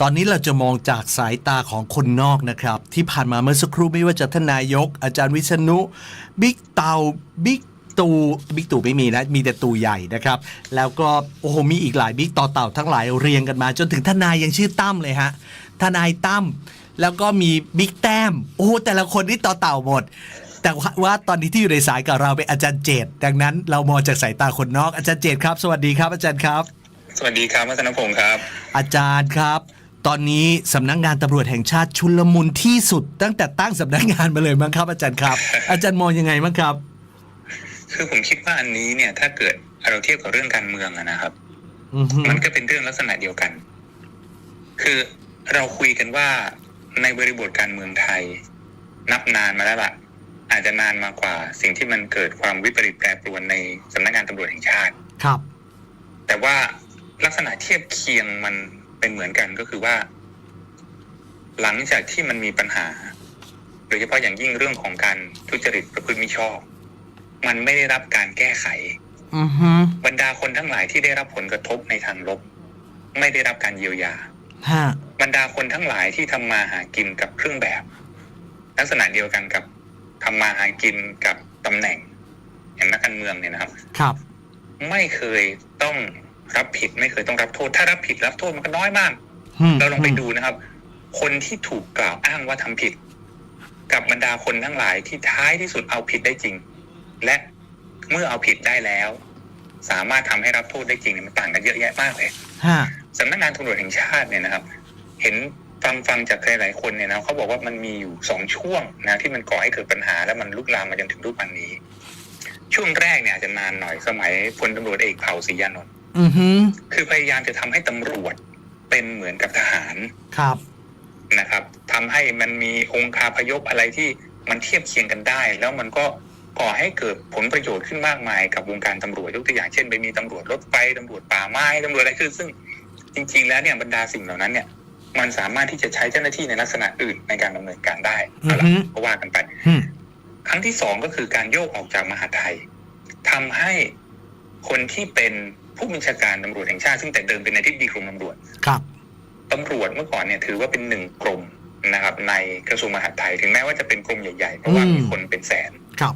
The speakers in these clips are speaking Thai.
ตอนนี้เราจะมองจากสายตาของคนนอกนะครับ ที่ผ่านมาเมื่อสักครู่ไม่ว่าจะท่านนายก อาจารย์วิษณุบิ๊กเตาบิ๊กตูบิ๊กตู่ไม่มีนะ มีแต่ตู่ใหญ่นะครับ แล้วก็โอ้โหมีอีกหลายบิ๊กต่อเต่าทั้งหลายเรียงกันมา จนถึงทนายยังชื่อตั้มเลยฮะทนายตั้มแล้วก็มีบิ๊กแต้มโอ้โหแต่ละคนนี่ต่อเต่าหมด แต่ว่าว่าตอนนี้ที่อยู่ในสายกับเราเป็นอาจารย์เจตดังนั้นเรามองจากสายตาคนนอกอาจารย์เจตครับ สวัสดีครับอาจารย์ครับ สวัสดีครับวัฒนพงศ์ครับ อาจารย์ครับ ตอนนี้สำนักงานตำรวจแห่งชาติชุลมุนที่สุด ตั้งแต่ตั้งสำนักงานมาเลยมั้งครับ อาจารย์ครับ อาจารย์มองยังไงมั้งครับ คือผมคิดว่าอันนี้เนี่ย ถ้าเกิดเราเทียบกับเรื่องการเมืองอะนะครับอือฮึมันก็เป็นเรื่องลักษณะเดียวกัน คือเราคุยกันว่าในบริบทการเมืองไทย นับนานมาแล้วล่ะ อาจจะนานมากกว่า สิ่งที่มันเกิดความวิปริตแปรปรวนในสำนักงานตำรวจแห่งชาติ ครับ แต่ว่าลักษณะเทียบเคียงมัน เป็นเหมือนกันก็คือว่า หลังจากที่มันมีปัญหาโดยเฉพาะอย่างยิ่งเรื่องของการทุจริตประพฤติมิชอบ มันไม่ได้รับการแก้ไขอือฮึบรรดาคนทั้งหลายที่ได้รับผลกระทบในทางลบ ไม่ได้รับการเยียวยาฮะบรรดาคนทั้งหลายที่ทำมาหากินกับเครื่องแบบ ลักษณะเดียวกันกับทำมาหากินกับตำแหน่งอย่างนักการเมืองเนี่ยนะครับ ครับ ไม่เคยต้อง รับผิดไม่เคยต้องรับโทษ ถ้ารับผิดรับโทษมันก็น้อยมากอืมเราลองไปดูนะครับ คนที่ถูกกล่าวอ้างว่าทำผิด กับบรรดาคนทั้งหลายที่ท้ายที่สุดเอาผิดได้จริง และเมื่อเอาผิดได้แล้ว สามารถทำให้รับโทษได้จริงเนี่ยมันต่างกันเยอะแยะมากเลยฮะสำนักงานตำรวจแห่งชาติเนี่ยนะครับ เห็นฟังฟังจากหลายๆคนเนี่ยนะเขาบอกว่ามันมีอยู่สองช่วงนะที่มันก่อให้เกิดปัญหาแล้วมันลุกลามมาจนถึงทุกวันนี้ ช่วงแรกเนี่ยอาจจะนานหน่อยสมัยพลตำรวจเอกเผ่าศรียานนท์ อือฮึคือพยายามจะทำให้ตำรวจเป็นเหมือนกับทหารครับ นะครับทำให้มันมีองค์คาพยพอะไรที่มันเทียบเคียงกันได้ แล้วมันก็ก่อให้เกิดผลประโยชน์ขึ้นมากมายกับวงการตำรวจยกตัวอย่างเช่นไปมีตำรวจรถไฟตำรวจป่าไม้ตำรวจอะไรคือซึ่งจริง ๆ แล้วเนี่ยบรรดาสิ่งเหล่านั้นเนี่ย มันสามารถที่จะใช้เจ้าหน้าที่ในลักษณะอื่นในการดำเนินการได้เอาละอือฮึก็ว่ากันไป อืมครั้งที่สองก็คือการโยกออกจากมหาดไทยทำให้คนที่เป็น ผู้บัญชาการตำรวจแห่งชาติซึ่งแต่เดิมเป็นนายทิบดีกรมตำรวจครับตำรวจเมื่อก่อนเนี่ยถือว่าเป็นหนึ่งกรมนะครับ ในกระทรวงมหาดไทยถึงแม้ว่าจะเป็นกรมใหญ่ๆเพราะว่าอืมมีคนเป็นแสนครับ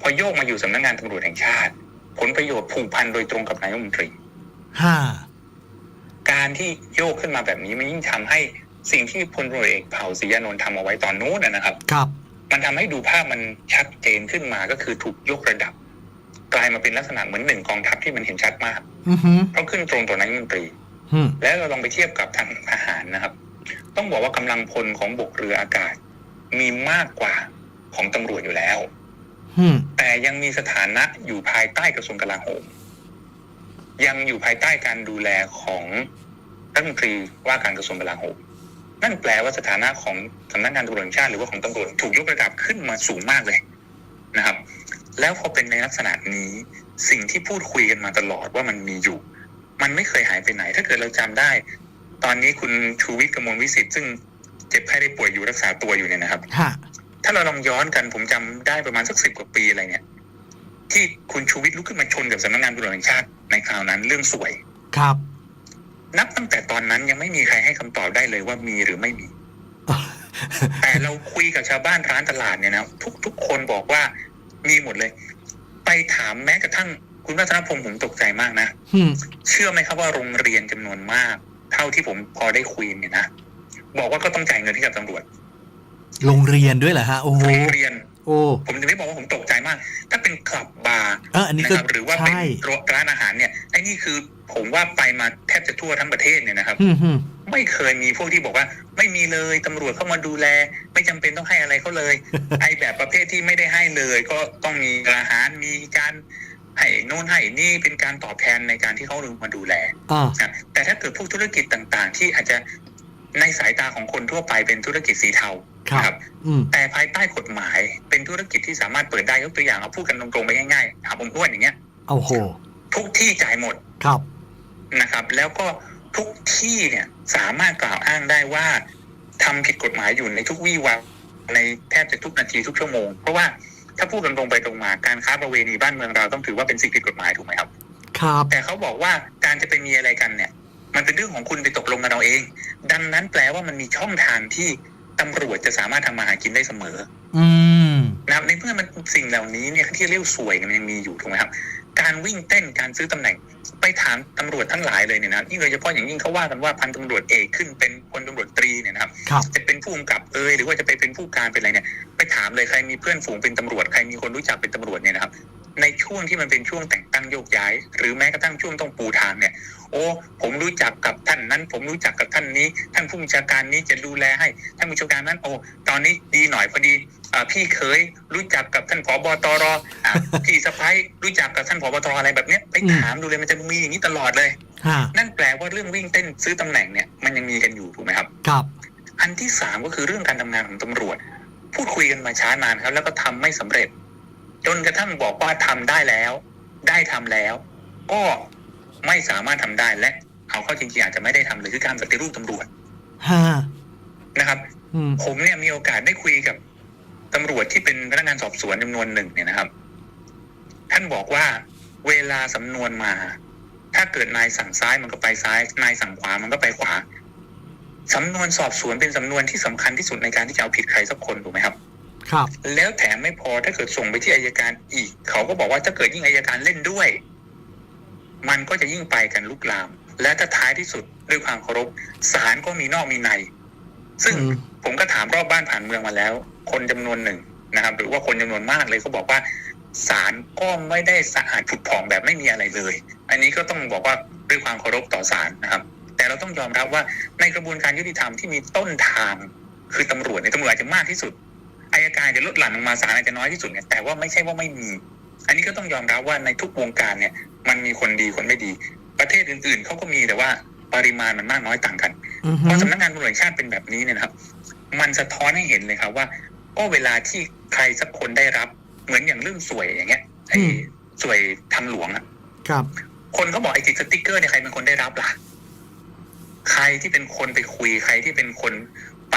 พอโยกมาอยู่สำนักงานตำรวจแห่งชาติ ผลประโยชน์ผูกพันโดยตรงกับนายกรัฐมนตรีฮะการที่โยกขึ้นมาแบบนี้มันยิ่งทำให้สิ่งที่พลตำรวจเอกเผ่าศรียานนท์ทำเอาไว้ตอนนู้นนะนะครับ ครับ มันทำให้ดูภาพมันชัดเจนขึ้นมาก็คือถูกยกระดับ กลายมาเป็นลักษณะเหมือนหนึ่งกองทัพที่มันเห็นชัดมากอือฮึเพราะขึ้นตรงต่อนายกรัฐมนตรีอืมแล้วเราลองไปเทียบกับทางทหารนะครับ ต้องบอกว่ากำลังพลของบกเรืออากาศ มีมากกว่าของตำรวจอยู่แล้วอืมแต่ยังมีสถานะอยู่ภายใต้กระทรวงกลาโหมยังอยู่ภายใต้การดูแลของรัฐมนตรีว่าการกระทรวงกลาโหมนั่นแปลว่าสถานะของสำนักงานตำรวจแห่งชาติหรือว่าของตำรวจถูกยกระดับขึ้นมาสูงมากเลยนะครับ แล้วพอเป็นในลักษณะนี้ สิ่งที่พูดคุยกันมาตลอดว่ามันมีอยู่ มันไม่เคยหายไปไหน ถ้าเกิดเราจำได้ ตอนนี้คุณชูวิทย์กมลวิสิทธิ์ซึ่งเจ็บไข้ได้ป่วยอยู่รักษาตัวอยู่เนี่ยนะครับฮะถ้าเราลองย้อนกันผมจำได้ประมาณสักสิบกว่าปีอะไรเนี่ยที่คุณชูวิทย์ลุกขึ้นมาชนกับสำนักงานตำรวจแห่งชาติในคราวนั้นเรื่องสวยครับ นับตั้งแต่ตอนนั้นยังไม่มีใครให้คำตอบได้เลยว่ามีหรือไม่มี แต่เราคุยกับชาวบ้านร้านตลาดเนี่ยนะทุกทุกคนบอกว่า มีหมดเลย ไปถามแม้กระทั่งคุณวัฒนพงศ์ผมตกใจมากนะอืมเชื่อไหมครับว่าโรงเรียนจำนวนมาก เท่าที่ผมพอได้คุยเนี่ยนะบอกว่าก็ต้องจ่ายเงินให้กับตำรวจ โรงเรียนด้วยเหรอฮะโอ้โหโรงเรียน โอ้ผมจะไม่บอกว่าผมตกใจมาก ถ้าเป็นคลับบาร์เอออันนี้นะก็ครับหรือว่าเป็นใช่ร้านอาหารเนี่ยไอ้นี่คือผมว่าไปมาแทบจะทั่วทั้งประเทศเนี่ยนะครับอืมอืมไม่เคยมีพวกที่บอกว่า ไม่มีเลยตำรวจเข้ามาดูแล ไม่จำเป็นต้องให้อะไรเขาเลย ไอ้แบบประเภทที่ไม่ได้ให้เลย ก็ต้องมีอาหารมีการให้โน่นให้นี่เป็นการตอบแทนในการที่เขาลงมาดูแลอ่านะแต่ถ้าเกิดพวกธุรกิจต่าง ๆ ที่อาจจะในสายตาของคนทั่วไปเป็นธุรกิจสีเทา ครับนะครับอืมแต่ภายใต้กฎหมายเป็นธุรกิจที่สามารถเปิดได้ยกตัวอย่างเอาพูดกันตรงๆไปง่ายๆถามผมอ้วนอย่างเงี้ยโอ้โหทุกที่จ่ายหมดครับนะครับ แล้วก็ทุกที่เนี่ยสามารถกล่าวอ้างได้ว่าทำผิดกฎหมายอยู่ในทุกวี่วันในแทบจะทุกนาทีทุกชั่วโมง เพราะว่าถ้าพูดกันตรงไปตรงมาการค้าประเวณีบ้านเมืองเราต้องถือว่าเป็นสิ่งผิดกฎหมายถูกไหมครับ ครับ แต่เขาบอกว่าการจะไปมีอะไรกันเนี่ย มันเป็นเรื่องของคุณไปตกลงกันเอาเอง ดังนั้นแปลว่ามันมีช่องทางที่ ตำรวจจะสามารถทำมาหากินได้เสมอ อืมนะครับในเมื่อมันสิ่งเหล่านี้เนี่ยที่เรียกสวยเนี่ยมันยังมีอยู่ถูกไหมครับ การวิ่งเต้นการซื้อตำแหน่งไปถามตำรวจทั้งหลายเลยเนี่ยนะยิ่งโดยเฉพาะอย่างยิ่งเขาว่ากันว่าพันตำรวจเอกขึ้นเป็นพลตำรวจตรีเนี่ยนะครับ ครับจะเป็นผู้กำกับเอยหรือว่าจะไปเป็นผู้การเป็นอะไรเนี่ย ไปถามเลยใครมีเพื่อนฝูงเป็นตำรวจใครมีคนรู้จักเป็นตำรวจเนี่ยนะครับ ในช่วงที่มันเป็นช่วงแต่งตั้งโยกย้าย หรือแม้กระทั่งช่วงต้องปูทางเนี่ย โอ้ผมรู้จักกับท่านนั้น ผมรู้จักกับท่านนี้ ท่านผู้บัญชาการนี้จะดูแลให้ท่านผู้บัญชาการนั้น โอ้ตอนนี้ดีหน่อยพอดีอ่าพี่เคยรู้จักกับท่านผบตรอ่าพี่สะพ้ายรู้จักกับท่านผบตรอะไรแบบเนี้ยไปถามดูเลยมันจะมีอย่างนี้ตลอดเลยฮะนั่นแปลว่าเรื่องวิ่งเต้นซื้อตำแหน่งเนี่ยมันยังมีกันอยู่ถูกไหมครับครับ อันที่สามก็คือเรื่องการทำงานของตำรวจ พูดคุยกันมาช้านานครับ แล้วก็ทำไม่สำเร็จ จนกระทั่งบอกว่าทำได้แล้ว ได้ทำแล้ว ก็ไม่สามารถทำได้และเอาเข้าจริงๆอาจจะไม่ได้ทำเลยคือการปฏิรูปตำรวจฮะนะครับอืมผมเนี่ยมีโอกาสได้คุยกับตำรวจที่เป็นพนักงานสอบสวนจำนวนหนึ่งเนี่ยนะครับ ท่านบอกว่าเวลาสำนวนมา ถ้าเกิดนายสั่งซ้ายมันก็ไปซ้าย นายสั่งขวามันก็ไปขวาสำนวนสอบสวนเป็นสำนวนที่สำคัญที่สุดในการที่จะเอาผิดใครสักคนถูกไหมครับ ครับ แล้วแถมไม่พอถ้าเกิดส่งไปที่อายการอีก เขาก็บอกว่าถ้าเกิดยิ่งอายการเล่นด้วย มันก็จะยิ่งไปกันลุกลาม และถ้าท้ายที่สุดด้วยความเคารพศาลก็มีนอกมีใน ซึ่งอืมผมก็ถามรอบบ้านผ่านเมืองมาแล้ว คนจำนวนหนึ่งนะครับ หรือว่าคนจำนวนมากเลยเขาบอกว่าศาลก็ไม่ได้สะอาดผุดผ่องแบบไม่มีอะไรเลย อันนี้ก็ต้องบอกว่าด้วยความเคารพต่อศาลนะครับ แต่เราต้องยอมรับว่าในกระบวนการยุติธรรมที่มีต้นทางคือตำรวจในยตำรวจอาจจะมากที่สุด อายการจะลดหลั่นลงมาศาลอาจจะน้อยที่สุดเนี่ยแต่ว่าไม่ใช่ว่าไม่มี อันนี้ก็ต้องยอมรับว่าในทุกวงการเนี่ย มันมีคนดีคนไม่ดี ประเทศอื่นๆเขาก็มีแต่ว่าปริมาณมันมากน้อยต่างกันอืมพอสำนักงานตำรวจแห่งชาติเป็นแบบนี้เนี่ยนะครับ มันสะท้อนให้เห็นเลยครับว่าก็เวลาที่ใครสักคนได้รับ เหมือนอย่างเรื่องสวยอย่างเงี้ยไอ้สวยทำหลวงอะครับ คนเขาบอกไอ้ติดสติ๊กเกอร์เนี่ยใครเป็นคนได้รับล่ะใครที่เป็นคนไปคุยใครที่เป็นคนไป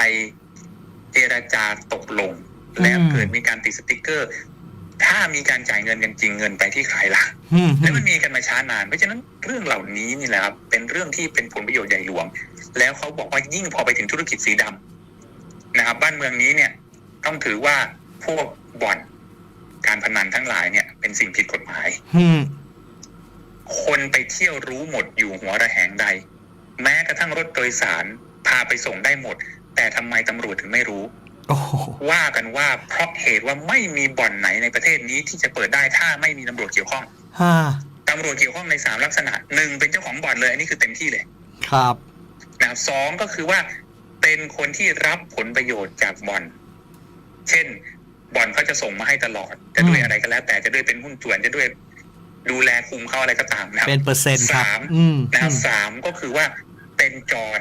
เจราจาตกลง แล้วเกิดมีการติดสติ๊กเกอร์ ถ้ามีการจ่ายเงินกันจริงเงินไปที่ใครล่ะอืมและมันมีกันมาช้านาน เพราะฉะนั้นเรื่องเหล่านี้นี่แหละครับ เป็นเรื่องที่เป็นผลประโยชน์ใหญ่หลวง แล้วเขาบอกว่ายิ่งพอไปถึงธุรกิจสีดำนะครับ บ้านเมืองนี้เนี่ย ต้องถือว่าพวกบ่อนการพนันทั้งหลายเนี่ย เป็นสิ่งผิดกฎหมายอืมคนไปเที่ยวรู้หมดอยู่หัวระแหงใด แม้กระทั่งรถโดยสารพาไปส่งได้หมด แต่ทำไมตำรวจถึงไม่รู้โอ้โห ว่ากันว่าเพราะเหตุว่าไม่มีบ่อนไหนในประเทศนี้ที่จะเปิดได้ถ้าไม่มีตำรวจเกี่ยวข้องฮะตำรวจเกี่ยวข้องในสามลักษณะหนึ่งเป็นเจ้าของบ่อนเลยอันนี้คือเต็มที่เลย ครับนะครับสองก็คือว่าเป็นคนที่รับผลประโยชน์จากบ่อน เช่นบ่อนเขาจะส่งมาให้ตลอด จะด้วยอืมอะไรก็แล้ว แต่จะด้วยเป็นหุ้นส่วนจะด้วยดูแลคุมเขาอะไรก็ตามนะครับเป็นเปอร์เซ็นต์ครับสามอืมนะครับอืมสามก็คือว่าเป็นจร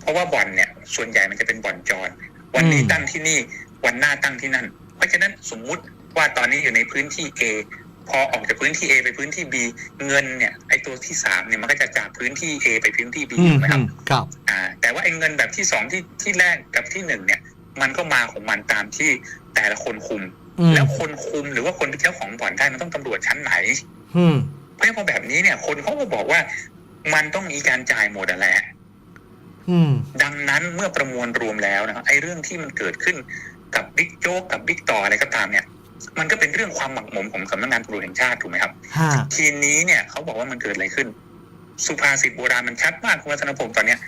เพราะว่าบ่อนเนี่ย ส่วนใหญ่มันจะเป็นบ่อนจร วันนี้ตั้งที่นี่ วันหน้าตั้งที่นั่น เพราะฉะนั้นสมมุติว่าตอนนี้อยู่ในพื้นที่ A พอออกจากพื้นที่ A ไปพื้นที่ B เงินเนี่ยไอตัวที่สามเนี่ยมันก็จะจากพื้นที่ A ไปพื้นที่ B อืมถูกไหมคอืรับมครับอ่าแต่ว่าไอ้เงินแบบที่สองที่ที่แรกกับที่หนึ่งเนี่ย มันก็มาของมันตามที่แต่ละคนคุมอืมแล้วคนคุมหรือว่าคนเป็นเจ้าของบ่อนได้มันต้องตำรวจชั้นไหนอืมเพราะฉะนั้นพอแบบนี้เนี่ย คนเขาก็บอกว่ามันต้องมีการจ่ายหมดอะแหละอืม ดังนั้นเมื่อประมวลรวมแล้วนะครับไอ้เรื่องที่มันเกิดขึ้นกับบิ๊กโจ๊กกับบิ๊กต่ออะไรก็ตามเนี่ย มันก็เป็นเรื่องความหมักหมมของสำนักงานตำรวจแห่งชาติถูกไหมครับฮะทีนี้เนี่ยเขาบอกว่ามันเกิดอะไรขึ้น สุภาษิตโบราณมันชัดมากคุณวัฒนพงศ์ตอนเนี้ย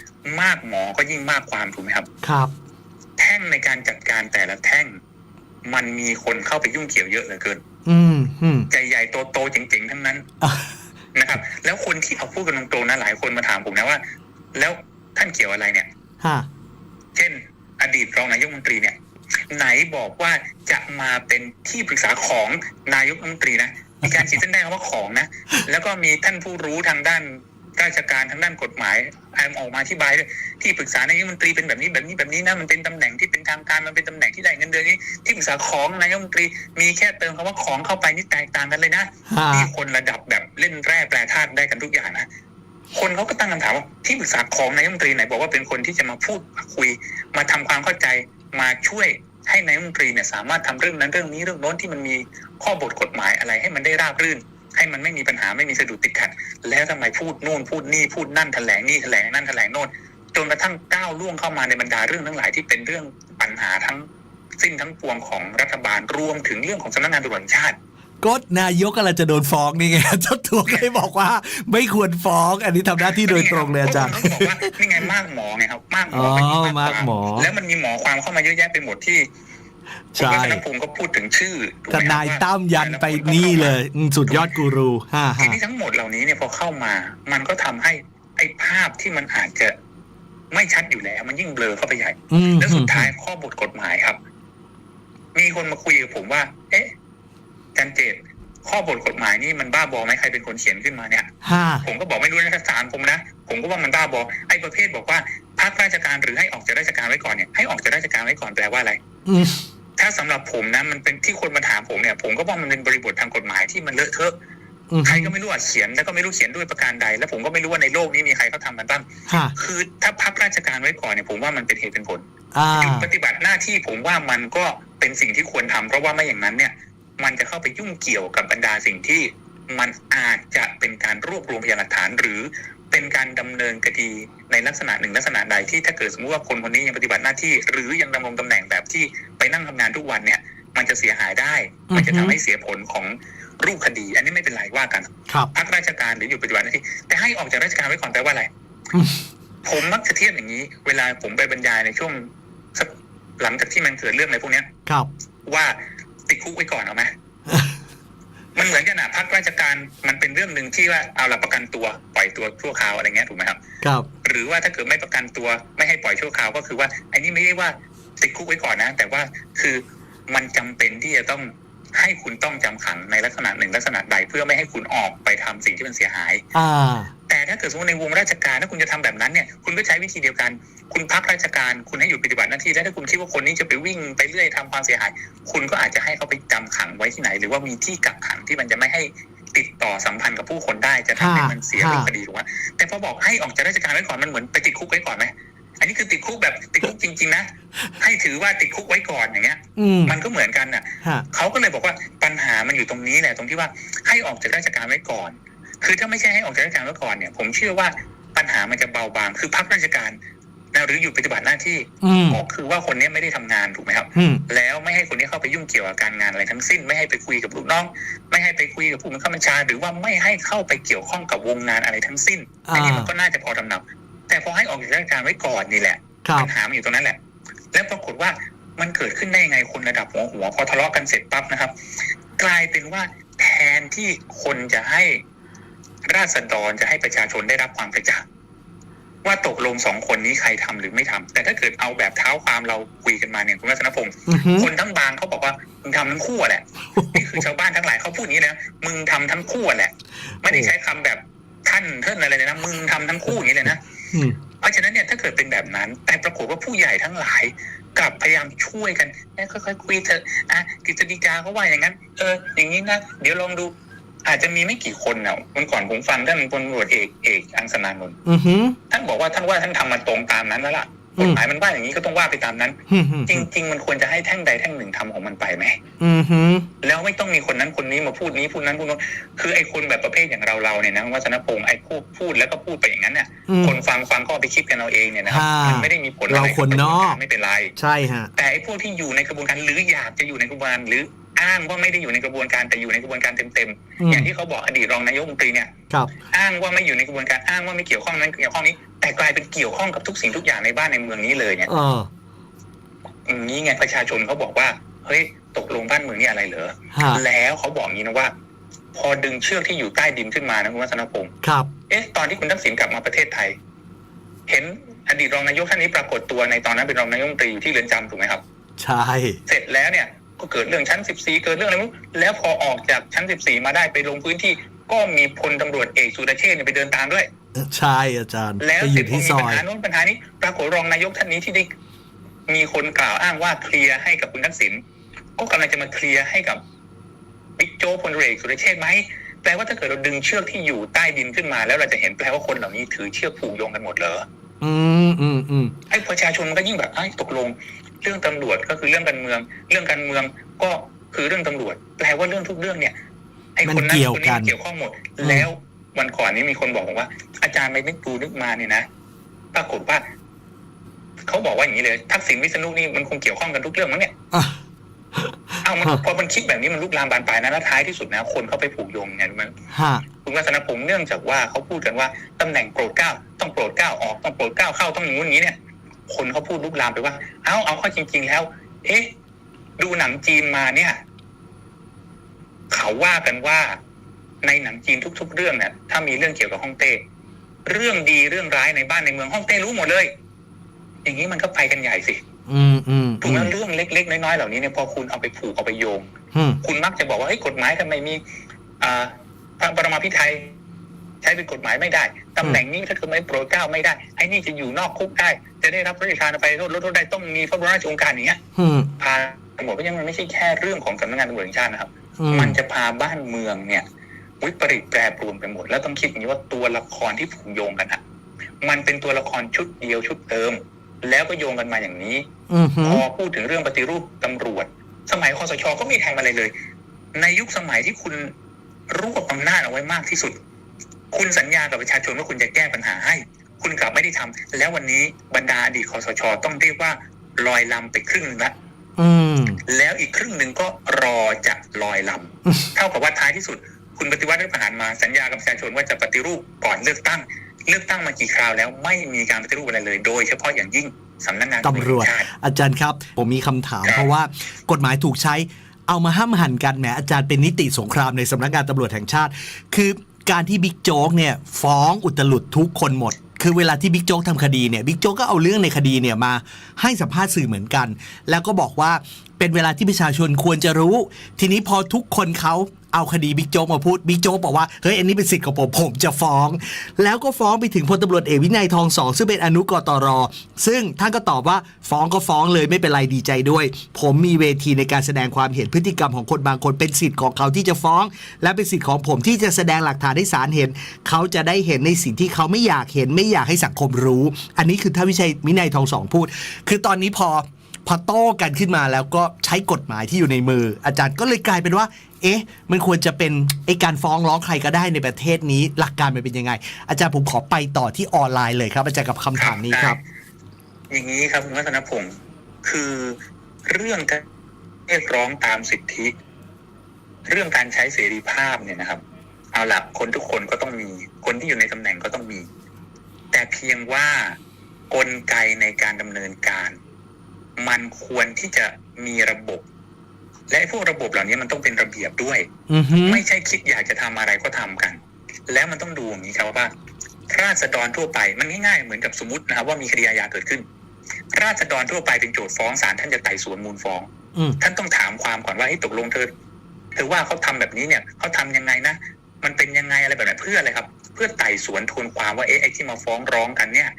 มากหมอก็ยิ่งมากความถูกไหมครับ ครับ แท่งในการจัดการแต่ละแท่ง มันมีคนเข้าไปยุ่งเกี่ยวเยอะเหลือเกิน อืมอืมใหญ่ๆโตๆเจ๋งๆทั้งนั้นอะนะครับ แล้วคนที่เอาพูดกันตรงๆนะหลายคนมาถามผมนะว่า แล้ว ท่านเกี่ยวอะไรเนี่ยฮะเช่น อดีตรองนายกรัฐมนตรีเนี่ย ไหนบอกว่าจะมาเป็นที่ปรึกษาของนายกรัฐมนตรีนะมีการขีดเส้นได้คำว่าของนะ แล้วก็มีท่านผู้รู้ทางด้านราชการทางด้านกฎหมายออกมาอธิบายด้วยที่ปรึกษานายกรัฐมนตรีเป็นแบบนี้แบบนี้แบบนี้นะมันเป็นตำแหน่งที่เป็นทางการมันเป็นตำแหน่งที่ได้เงินเดือนนี้ที่ปรึกษาของนายกรัฐมนตรีมีแค่เติมคำว่าของเข้าไปนี่แตกต่างกันเลยนะฮะมีคนระดับแบบเล่นแร่แปรธาตุได้กันทุกอย่างนะ คนเขาก็ตั้งคำถามว่าที่ปรึกษาของนายกรัฐมนตรีไหนบอกว่าเป็นคนที่จะมาพูดมาคุย มาทำความเข้าใจมาช่วยให้นายกรัฐมนตรีเนี่ยสามารถทำเรื่องนั้นเรื่องนี้เรื่องโน้นที่มันมีข้อบทกฎหมายอะไรให้มันได้ราบรื่น ให้มันไม่มีปัญหาไม่มีสะดุดติดขัด แล้วทำไมพูดนู่นพูดนี่พูดนั่นแถลงนี่แถลงนั่นแถลงโน่นจนกระทั่งก้าวล่วงเข้ามาในบรรดาเรื่องทั้งหลายที่เป็นเรื่องปัญหาทั้งสิ้นทั้งปวงของรัฐบาลรวมถึงเรื่องของสำนักงานตำรวจแห่งชาติ ก็นายกอะไรจะโดนฟ้องนี่ไงเจ้าตัวก็เลยบอกว่าไม่ควรฟ้อง อันนี้ทำหน้าที่โดยตรงเลยอาจารย์ก็คนก็บอกว่านี่ไงมากหมอไงครับมากหมออ๋อเป็นที่มากหมอความแล้วมันมีหมอความเข้ามาเยอะแยะไปหมดที่คุณใช่วัฒนภูมิก็พูดถึงชื่อถูกทไหมครับนายตั้มยันไปนี่เลยอืมสุดยอดกูรูฮ่าทีฮ่านี้ทั้งหมดเหล่านี้เนี่ยพอเข้ามา มันก็ทำให้ไอ้ภาพที่มันอาจจะไม่ชัดอยู่แล้ว มันยิ่งเบลอเข้าไปใหญ่อืมแล้วสุดท้ายข้อบทกฎหมายครับ มีคนมาคุยกับผมว่า เอ๊ะ จันเจตข้อบทกฎหมายนี่มันบ้าบอไหมใครเป็นคนเขียนขึ้นมาเนี่ยฮ่าผมก็บอกไม่รู้นะถ้าศาลผมนะ ผมก็ว่ามันบ้าบอไอ้ประเภทบอกว่าพักราชการหรือให้ออกจากราชการไว้ก่อนเนี่ยให้ออกจากราชการไว้ก่อนแปลว่าอะไรอืมถ้าสำหรับผมนะมันเป็นที่คนมาถามผมเนี่ย ผมก็ว่ามันเป็นบริบททางกฎหมายที่มันเลอะเทอะอืมใครก็ไม่รู้อะเขียนแล้วก็ไม่รู้เขียนด้วยประการใด แล้วผมก็ไม่รู้ว่าในโลกนี้มีใครเขาทำมันบ้างฮ่าคือถ้าพักราชการไว้ก่อนเนี่ยผมว่ามันเป็นเหตุเป็นผลอ่าหยุดปฏิบัติหน้าที่ผมว่ามันก็เป็นสิ่งที่ควรทำเพราะว่าไม่อย่างนั้นเนี่ย มันจะเข้าไปยุ่งเกี่ยวกับบรรดาสิ่งที่มันอาจจะเป็นการรวบรวมพยานหลักฐาน หรือเป็นการดำเนินคดีในลักษณะหนึ่งลักษณะใดที่ถ้าเกิดสมมติว่าคนคนนี้ยังปฏิบัติหน้าที่ หรือยังดำรงตำแหน่งแบบที่ไปนั่งทำงานทุกวันเนี่ย มันจะเสียหายได้ มันจะทำให้เสียผลของรูปคดี อันนี้ไม่เป็นไรว่ากันครับพักราชการหรืออยู่ปฏิบัติหน้าที่ แต่ให้ออกจากราชการไว้ก่อนแปลว่าอะไรอืมผมมักจะเทียบอย่างนี้ เวลาผมไปบรรยายในช่วงสักหลังจากที่มันเกิดเรื่องอะไรพวกเนี้ยครับ ว่า ติดคุกไว้ก่อนเอาไหมมันเหมือนกันนะพักราชการมันเป็นเรื่องหนึ่งที่ว่าเอาละประกันตัวปล่อยตัวชั่วคราวอะไรเงี้ยถูกไหมครับ ครับ หรือว่าถ้าเกิดไม่ประกันตัวไม่ให้ปล่อยชั่วคราวก็คือว่าอันนี้ไม่ได้ว่าติดคุกไว้ก่อนนะ แต่ว่าคือมันจำเป็นที่จะต้อง ให้คุณต้องจำขังในลักษณะหนึ่งลักษณะใดเพื่อไม่ให้คุณออกไปทำสิ่งที่มันเสียหายอ่าแต่ถ้าเกิดสมมติในวงราชการถ้าคุณจะทำแบบนั้นเนี่ยคุณก็ใช้วิธีเดียวกัน คุณพักราชการ คุณให้อยู่ปฏิบัติหน้าที่แล้วถ้าคุณคิดว่าคนนี้จะไปวิ่งไปเรื่อยทำความเสียหาย คุณก็อาจจะให้เขาไปจำขังไว้ที่ไหน หรือว่ามีที่กักขังที่มันจะไม่ให้ติดต่อสัมพันธ์กับผู้คนได้จะทำให้มันเสียรูปคดีถูกไหมแต่พอบอกให้ออกจากราชการไว้ก่อนมันเหมือนไปติดคุกไว้ก่อนไหม อันนี้คือติดคุกแบบติดคุกจริง ๆ นะ ให้ถือว่าติดคุกไว้ก่อนอย่างเงี้ย อืมมันก็เหมือนกันน่ะ ฮะเขาก็เลยบอกว่าปัญหามันอยู่ตรงนี้แหละตรงที่ว่าให้ออกจากราชการไว้ก่อน คือถ้าไม่ใช่ให้ออกจากราชการไว้ก่อนเนี่ย ผมเชื่อว่าปัญหามันจะเบาบาง คือพักราชการนะหรืออยู่ปฏิบัติหน้าที่อืมก็คือว่าคนเนี้ยไม่ได้ทำงานถูกไหมครับ อืมแล้วไม่ให้คนนี้เข้าไปยุ่งเกี่ยวกับการงานอะไรทั้งสิ้น ไม่ให้ไปคุยกับลูกน้อง ไม่ให้ไปคุยกับผู้บังคับบัญชา หรือว่าไม่ให้เข้าไปเกี่ยวข้องกับวงงานอะไรทั้งสิ้นอ่าอันนี้มันก็น่าจะพอทำเนา แต่พอให้ออกจากราชการไว้ก่อนนี่แหละครับปัญหามันอยู่ตรงนั้นแหละ แล้วปรากฏว่ามันเกิดขึ้นได้ยังไงคนระดับหัวหัวพอทะเลาะกันเสร็จปั๊บนะครับ กลายเป็นว่าแทนที่คนจะให้ราษฎรจะให้ประชาชนได้รับความกระจ่างว่าตกลงสองคนนี้ใครทำหรือไม่ทำแต่ถ้าเกิดเอาแบบเท้าความเราคุยกันมาเนี่ยคุณวัฒนพงศ์อือหือคนทั้งบางเขาบอกว่ามึงทำทั้งคู่อะแหละนี่คือชาวบ้านทั้งหลายเขาพูดอย่างนี้นะมึงทำทั้งคู่อะแหละ ไม่ได้ใช้คำแบบท่านเท่านอะไรเลยนะมึงทำทั้งคู่อย่างนี้เลยนะอืม เพราะฉะนั้นเนี่ยถ้าเกิดเป็นแบบนั้น แต่ปรากฏว่าผู้ใหญ่ทั้งหลายกลับพยายามช่วยกันเอ้ยค่อยๆคุยเถอะอะกฤษฎีกาเขาว่าอย่างนั้น เออ อย่างนี้นะเดี๋ยวลองดูอาจจะมีไม่กี่คนนะวันก่อนผมฟังท่านพลตำรวจเอกเอกอังสนานนท์อือหือท่านบอกว่าท่านว่าท่านทำมาตรงตามนั้นแล้วล่ะอื กมฎหมายมันว่าอย่างนี้ก็ต้องว่าไปตามนั้นอืมอืมจริง ๆ มันควรจะให้แท่งใดแท่งหนึ่งทำของมันไปไหมอือหือแล้วไม่ต้องมีคนนั้นคนนี้มาพูดนี้พูดนั้นพูดนั้นคือไอ้คนแบบประเภทอย่างเราเราๆเนี่ยนะวัฒนพงศ์ไอ้พูดพูดแล้วก็พูดไปอย่างนั้นเนี่ยอืมคนฟังฟังก็เอาไปคิดกันเอาเองเนี่ยนะครับค่ะมันไม่ได้มีผลอะไรเราคนนอกไม่เป็นไรใช่ฮะแต่ไอ้พวกที่อยู่ในกระบวนการหรืออยากจะอยู่ในกระบวนการหรือ อ้างว่าไม่ได้อยู่ในกระบวนการแต่อยู่ในกระบวนการเต็มอืๆม อย่างที่เขาบอกอดีตรองนายกรัฐมนตรีเนี่ย ครับ อ้างว่าไม่อยู่ในกระบวนการอ้างว่าไม่เกี่ยวข้องนั้นเกี่ยวข้องนี้ แต่กลายเป็นเกี่ยวข้องกับทุกสิ่งทุกอย่างในบ้านในเมืองนี้เลยเนี่ยเอออย่างนี้ไงประชาชนเขาบอกว่าเฮ้ยตกลงบ้านเมืองนี่อะไรเหรอฮะแล้วเขาบอกงี้นะว่า พอดึงเชือกที่อยู่ใต้ดินขึ้นมานะคุณวัฒนพงศ์ครับ เอ๊ะตอนที่คุณทักษิณกลับมาประเทศไทย เห็นอดีตรองนายกท่านนี้ปรากฏตัวในตอนนั้นเป็นรองนายกรัฐมนตรีอยู่ที่เรือนจำถูกไหมครับ ใช่ เสร็จแล้วเนี่ย ก็เกิดเรื่องชั้น 14 เกิดเรื่องอะไรไม่รู้แล้วพอออกจากชั้น 14 มาได้ไปลงพื้นที่ ก็มีพลตำรวจเอกสุรเชษฐ์เนี่ยไปเดินตามด้วย ใช่อาจารย์แล้วไปอเสร็จยู่พอที่มีซปัอญยหาโน้นปัญหานี้ ปรากฏรองนายกท่านนี้ที่ได้มีคนกล่าวอ้างว่าเคลียร์ให้กับคุณทักษิณก็กำลังจะมาเคลียร์ให้กับบิ๊กโจ๊กพลเรือเอกสุรเชษฐ์ไหมแปลว่าถ้าเกิดเราดึงเชือกที่อยู่ใต้ดินขึ้นมา แล้วเราจะเห็นแปลว่าคนเหล่านี้ถือเชือกผูกโยงกันหมดเหรอ อืมอืมอืมไอ้ประชาชนมันก็ยิ่งแบบไอ้ยตกลง เรื่องตำรวจก็คือเรื่องการเมือง เรื่องการเมืองก็คือเรื่องตำรวจแปลว่าเรื่องทุกเรื่องเนี่ยไออ้มันคนนั้นเกี่ยวคนกันี้นเกี่ยวข้องหมดอืมแล้ววันก่อนนี้มีคนบอกผมว่า อาจารย์ไปนึกดูนึกมาเนี่ยนะปรากฏว่าเขาบอกว่าอย่างนี้เลย ทักษิณวิษณุนี่มันคงเกี่ยวข้องกันทุกเรื่องมั้งเนี่ยอะเอ้ามันฮะพอมันคิดแบบนี้มันลุกลามบานปลายนะแล้วท้ายที่สุดนะ คนเขาไปผูกโยงไงรู้ไหมฮะคุณวัฒนพงศ์เนื่องจากว่าเขาพูดกันว่าตำแหน่งโปรดเกล้าต้องโปรดเกล้าออกต้องโปรดเกล้าเข้าต้องอย่างนู้นอย่างนี้เนี่ย คนเขาพูดลุกลามไปว่า เอ้าเอาเข้าจริง ๆ แล้ว เอ๊ะ ดูหนังจีนมาเนี่ย เขาว่ากันว่าในหนังจีนทุก ๆ เรื่องเนี่ยถ้ามีเรื่องเกี่ยวกับฮ่องเต้ เรื่องดีเรื่องร้ายในบ้านในเมืองฮ่องเต้รู้หมดเลย อย่างนี้มันก็ไปกันใหญ่สิอืมอืมถูกไหมเรื่องเล็ก ๆ น้อยๆเหล่านี้เนี่ยพอคุณเอาไปผูกเอาไปโยงอืมคุณมักจะบอกว่าเฮ้ยกฎหมายทำไมมี อ่าพระปรมาภิไธย ใช้เป็นกฎหมายไม่ได้ตำแหน่งนี้ถ้าเกิดไม่โปรดเกล้าไม่ได้ไอ้นี่จะอยู่นอกคุกได้ จะได้รับพระราชทานอภัยโทษลดโทษได้ต้องมีพระบรมราชโองการอย่างเงี้ยอืมพาตำรวจก็ยังมันไม่ใช่แค่เรื่องของสำนักงานตำรวจแห่งชาตินะครับอืมมันจะพาบ้านเมืองเนี่ย วิปริตแปรปรวนไปหมด แล้วต้องคิดอย่างนี้ว่าตัวละครที่ผูกโยงกันอะมันเป็นตัวละครชุดเดียวชุดเติม แล้วก็โยงกันมาอย่างนี้อืมฮึพอพูดถึงเรื่องปฏิรูปตำรวจ สมัยคอสชก็ไม่ทำอะไรเลย ในยุคสมัยที่คุณรวบอำนาจเอาไว้มากที่สุด คุณสัญญากับประชาชนว่าคุณจะแก้ปัญหาให้ คุณกลับไม่ได้ทำแล้ววันนี้บรรดาอดีตคอสช ต้องเรียกว่าลอยลำไปครึ่งหนึงละอืมแล้วอีกครึ่งหนึ่งก็รอจะลอยลำอืมเท่ากับว่าท้ายที่สุด คุณปฏิวัติรัฐประหารมาสัญญากับประชาชนว่าจะปฏิรูปก่อนเลือกตั้ง เลือกตั้งมากี่คราวแล้วไม่มีการปฏิรูปอะไรเลย โดยเฉพาะอย่างยิ่งสำนักงานตำรวจแห่งชาติอาจารย์ครับ ผมมีคำถามครับเพราะว่ากฎหมายถูกใช้เอามาห้ามหันกันแหมอาจารย์เป็นนิติสงครามในสำนักงานตำรวจแห่งชาติ คือ การที่บิ๊กโจ๊กเนี่ยฟ้องอุตลุดทุกคนหมด คือเวลาที่บิ๊กโจ๊กทำคดีเนี่ยบิ๊กโจ๊กก็เอาเรื่องในคดีเนี่ยมาให้สัมภาษณ์สื่อเหมือนกัน แล้วก็บอกว่าเป็นเวลาที่ประชาชนควรจะรู้ ทีนี้พอทุกคนเขา เอาคดีบิ๊กโจ๊กมาพูดบิ๊กโจ๊กบอกว่าเฮ้ยอันนี้เป็นสิทธิ์ของผมผมจะฟ้อง แล้วก็ฟ้องไปถึงพลตำรวจเอกวินัยทองสองซึ่งเป็นอนุกตร ซึ่งท่านก็ตอบว่าฟ้องก็ฟ้องเลยไม่เป็นไรดีใจด้วย ผมมีเวทีในการแสดงความเห็นพฤติกรรมของคนบางคนเป็นสิทธิ์ของเขาที่จะฟ้อง และเป็นสิทธิ์ของผมที่จะแสดงหลักฐานให้ศาลเห็น เขาจะได้เห็นในสิ่งที่เขาไม่อยากเห็นไม่อยากให้สังคมรู้ อันนี้คือท่านวิชัยวินัยทองสองพูด คือตอนนี้พอพอโต้กันขึ้นมาแล้วก็ใช้กฎหมายที่อยู่ในมือ อาจารย์ก็เลยกลายเป็นว่า เอ๊ะ มันควรจะเป็นไอการฟ้องร้องใครก็ได้ในประเทศนี้ หลักการมันเป็นยังไง อาจารย์ผมขอไปต่อที่ออนไลน์เลยครับ อาจารย์กับคำถามนี้ครับ อย่างนี้ครับคุณวัฒนพงศ์คือเรื่องการเรียกร้องตามสิทธิ เรื่องการใช้เสรีภาพเนี่ยนะครับ เอาละคนทุกคนก็ต้องมี คนที่อยู่ในตำแหน่งก็ต้องมี แต่เพียงว่ากลไกในการดำเนินการ มันควรที่จะมีระบบ และไอ้พวกระบบเหล่านี้มันต้องเป็นระเบียบด้วยอือฮึไม่ใช่คิดอยากจะทำอะไรก็ทำกัน แล้วมันต้องดูอย่างนี้ครับว่า ราษฎรทั่วไปมันง่ายๆเหมือนกับสมมตินะครับว่ามีคดีอาญาเกิดขึ้น ราษฎรทั่วไปเป็นโจทย์ฟ้องศาลท่านจะไต่สวนมูลฟ้องอืมท่านต้องถามความก่อนว่าให้ยตกลงเธอเธอว่าเขาทำแบบนี้เนี่ยเขาทำยังไงนะมันเป็นยังไงอะไรแบบไหนเพื่ออะไรครับ เพื่อไต่สวนทวนความว่าเอ๊ะไอ้ที่มาฟ้องร้องกันเนี่ย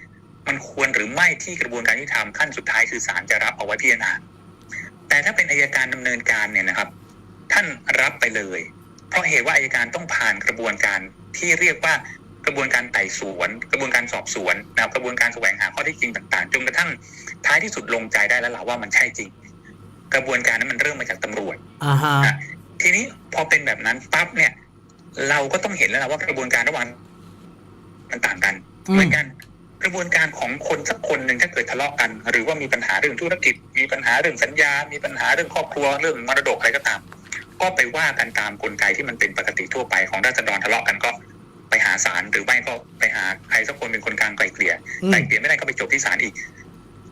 มันควรหรือไม่ที่กระบวนการยุติธรรมขั้นสุดท้ายคือศาลจะรับเอาไว้พิจารณา แต่ถ้าเป็นอายการดำเนินการเนี่ยนะครับ ท่านรับไปเลย เพราะเหตุว่าอายการต้องผ่านกระบวนการที่เรียกว่ากระบวนการไต่สวน กระบวนการสอบสวนนะครับกระบวนการแสวงหาข้อเท็จจริงต่างๆจนกระทั่งท้ายที่สุดลงใจได้แล้วล่ะว่ามันใช่จริง กระบวนการนั้นมันเริ่มมาจากตำรวจอ่าฮะทีนี้พอเป็นแบบนั้นปั๊บเนี่ย เราก็ต้องเห็นแล้วล่ะว่ากระบวนการระหว่างมันต่างกันอืมเหมือนกัน กระบวนการของคนสักคนหนึ่งถ้าเกิดทะเลาะกัน หรือว่ามีปัญหาเรื่องธุรกิจ มีปัญหาเรื่องสัญญา มีปัญหาเรื่องครอบครัวเรื่องมรดกอะไรก็ตาม ก็ไปว่ากันตามกลไกที่มันเป็นปกติทั่วไปของราษฎรทะเลาะกันก็ไปหาศาลหรือไม่ก็ไปหาใครสักคนเป็นคนกลางไกลเกลี่ยอืมไกลเกลี่ยไม่ได้ก็ไปจบที่ศาลอีก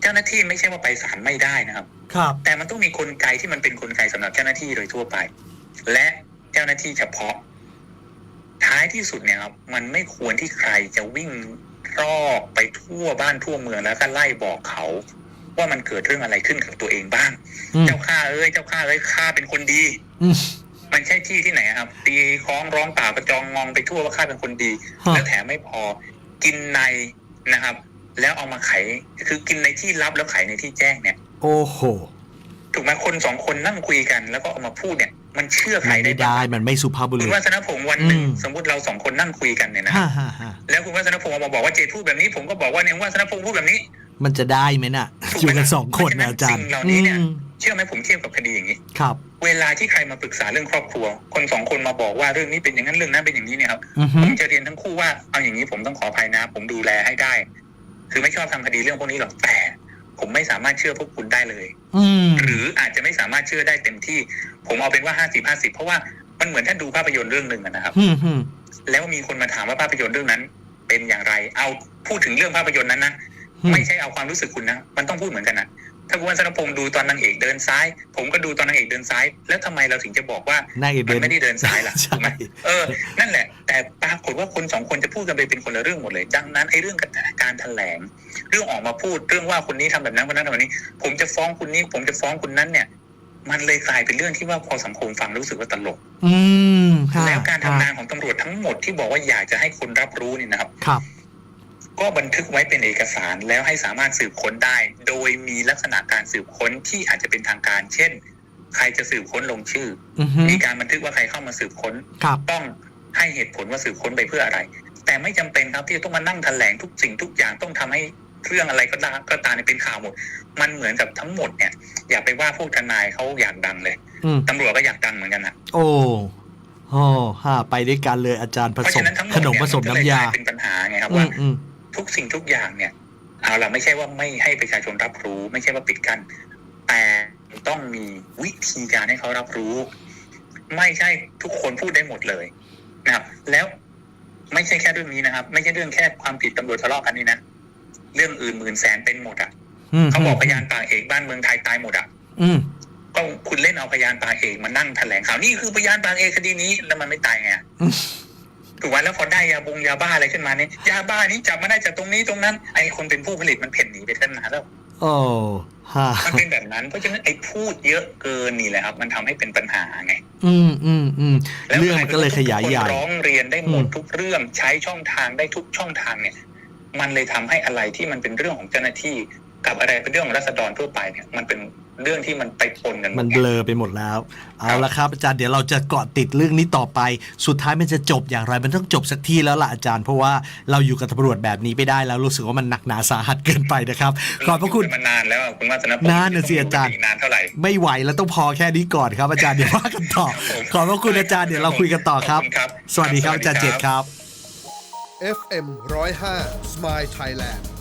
เจ้าหน้าที่ไม่ใช่ว่าไปศาลไม่ได้นะครับ ครับ แต่มันต้องมีกลไกที่มันเป็นกลไกสำหรับเจ้าหน้าที่โดยทั่วไป และเจ้าหน้าที่เฉพาะ ท้ายที่สุดเนี่ยครับมันไม่ควรที่ใครจะวิ่ง รอบไปทั่วบ้านทั่วเมืองแล้วก็ไล่บอกเขา ว่ามันเกิดเรื่องอะไรขึ้นกับตัวเองบ้างอืมเจ้าข้าเอ้ยเจ้าข้าเอ้ยข้าเป็นคนดีอืมมันใช่ที่ที่ไหนอะครับ ตีคล้องร้องเปล่ากระจองงองไปทั่วว่าข้าเป็นคนดีฮะแล้วแถมไม่พอกินในนะครับ แล้วเอามาไขคือกินในที่ลับแล้วไขในที่แจ้งเนี่ย โอ้โหถูกไหมคนสองคนนั่งคุยกัน แล้วก็เอามาพูดเนี่ย มันเชื่อใครมันได้ไม่บ้างได้มันไม่สุภาพบุคุรุณษวัฒนพงศ์วันหนึ่งอืม สมมติเราสองคนนั่งคุยกันเนี่ยนะ ฮ่าฮ่าฮ่าแล้วคุณวัฒนพงศ์เอามาบอกว่าเจพูดแบบนี้ ผมก็บอกว่าเนี่ยวัฒนพงศ์พูดแบบนี้ มันจะได้ไหมน่ะถูกอยู่ไหมกันสองคนเพราะฉะนั้นะนอาจารย์สิ่งเหล่านี้เนี่ย อืมเชื่อไหมผมเทียบกับคดีอย่างนี้ ครับ เวลาที่ใครมาปรึกษาเรื่องครอบครัว คนสองคนมาบอกว่าเรื่องนี้เป็นอย่างนั้นเรื่องนั้นเป็นอย่างนี้เนี่ยครับ อือฮึผมจะเรียนทั้งคู่ว่าเอาอย่างนี้ผมต้องขออภัยนะ ผมดูแลให้ได้ คือไม่ชอบทำคดีเรื่องพวกนี้หรอกแต่ ผมไม่สามารถเชื่อพวกคุณได้เลยอืมหรืออาจจะไม่สามารถเชื่อได้เต็มที่ ผมเอาเป็นว่าห้าสิบห้าสิบเพราะว่ามันเหมือนท่านดูภาพยนตร์เรื่องหนึ่งอะนะครับอืมอืมแล้วมีคนมาถามว่าภาพยนตร์เรื่องนั้น เป็นอย่างไร เอาพูดถึงเรื่องภาพยนตร์นั้นนะอืมไม่ใช่เอาความรู้สึกคุณนะมันต้องพูดเหมือนกันนะ ถ้าคุณวันสนพงศ์ดูตอนนางเอกเดินซ้าย ผมก็ดูตอนนางเอกเดินซ้าย แล้วทำไมเราถึงจะบอกว่านายเอกมัเดินนไม่ได้เดินซ้ายล่ะใช่ถูกไหมเออ นั่นแหละ แต่ปรากฏว่าคนสองคนจะพูดกันไปเป็นคนละเรื่องหมดเลย ดังนั้นไอ้เรื่องการแถลง เรื่องออกมาพูดเรื่องว่าคนนี้ทำแบบนั้นคนนั้นทำแบบนี้ ผมจะฟ้องคุณนี้ ผมจะฟ้องคุณนั้นเนี่ย มันเลยกลายเป็นเรื่องที่ว่าพอสังคมฟังรู้สึกว่าตลก อืมค่ะแล้วการทำงานของตำรวจทั้งหมดที่บอกว่าอยากจะให้คนรับรู้นี่นะครับครับ ก็บันทึกไว้เป็นเอกสารแล้วให้สามารถสืบค้นได้ โดยมีลักษณะการสืบค้นที่อาจจะเป็นทางการ เช่น ใครจะสืบค้นลงชื่ออือฮึมีการบันทึกว่าใครเข้ามาสืบค้นครับต้องให้เหตุผลว่าสืบค้นไปเพื่ออะไร แต่ไม่จำเป็นครับที่จะต้องมานั่งแถลงทุกสิ่งทุกอย่างต้องทำให้เรื่องอะไรก็ตามก็ตามเนี่ยเป็นข่าวหมด มันเหมือนกับทั้งหมดเนี่ย อย่าไปว่าพวกทนายเขาอยากดังเลยอืมตำรวจก็อยากดังเหมือนกันนะโอ้โอ้ฮ่าไปด้วยกันเลยอาจารย์ผเพราะสมฉะนั้นทั้งหมดขนมเนี่ยผสมก็เลยน้ำยากลเป็นปัญหาไงครับอืว่ามอืม ทุกสิ่งทุกอย่างเนี่ยเอาล่ะไม่ใช่ว่าไม่ให้ประชาชนรับรู้ ไม่ใช่ว่าปิดกั้นแต่ต้องมีวิธีการให้เขารับรู้ ไม่ใช่ทุกคนพูดได้หมดเลยนะครับ แล้วไม่ใช่แค่เรื่องนี้นะครับ ไม่ใช่เรื่องแค่ความผิดตำรวจทะเลาะกันนี่นะเรื่องอื่นหมื่นแสนเป็นหมดอะอืมเขาบอกพยานปากเอกบ้านเมืองไทยตายหมดอะอืมก็คุณเล่นเอาพยานปากเอกมานั่งแถลงข่าวนี่คือพยานปากเอกคดีนี้แล้วมันไม่ตายไงอืม ถูกไหมแล้วพอได้ยาบงยาบ้าอะไรขึ้นมาเนี่ยยาบ้านี้จับมาได้จากตรงนี้ตรงนั้นไอ้คนเป็นผู้ผลิตมันเพ่นหนีไปตั้งนานแล้วโอ้ฮ่ามันเป็นแบบนั้นเพราะฉะนั้นไอ้พูดเยอะเกินนี่แหละครับ มันทำให้เป็นปัญหาไง อืมอืมอืมแล้วเรื่องมันก็เลยขยายใหญ่ทุกคนร้องเรียนได้หมดอืมทุกเรื่องใช้ช่องทางได้ทุกช่องทางเนี่ย มันเลยทำให้อะไรที่มันเป็นเรื่องของเจ้าหน้าที่ กับอะไรเป็นเรื่องของรัษฎรทั่วไปเนี่ยมันเป็นเรื่องที่มันไปปนกันหมมันดเบลอไปหมดแล้ว เอาละครับอาจารย์เดี๋ยวเราจะเกาะติดเรื่องนี้ต่อไป สุดท้ายมันจะจบอย่างไรมันต้องจบสักทีแล้วล่ะอาจารย์เพราะว่าเราอยู่กับตำรวจแบบนี้ไม่ได้แล้วรู้สึกว่ามันหนักหนาสาหัสเกินไปนะครับขอบพระคุณยู่กันมานานแล้วอะคุณวัฒนพงศ์นานน่ะสิอาจารย์นานเท่าไหร่ไม่ไหวแล้วต้องพอแค่นี้ก่อนครับ อาจารย์เดี๋ยวว่ากันต่อขอบพระคุณอาจารย์เดี๋ยวเราคุยกันต่อครับขณครับสวัสดีครับอาจารย์เจตครับ FM 105 Smile Thailand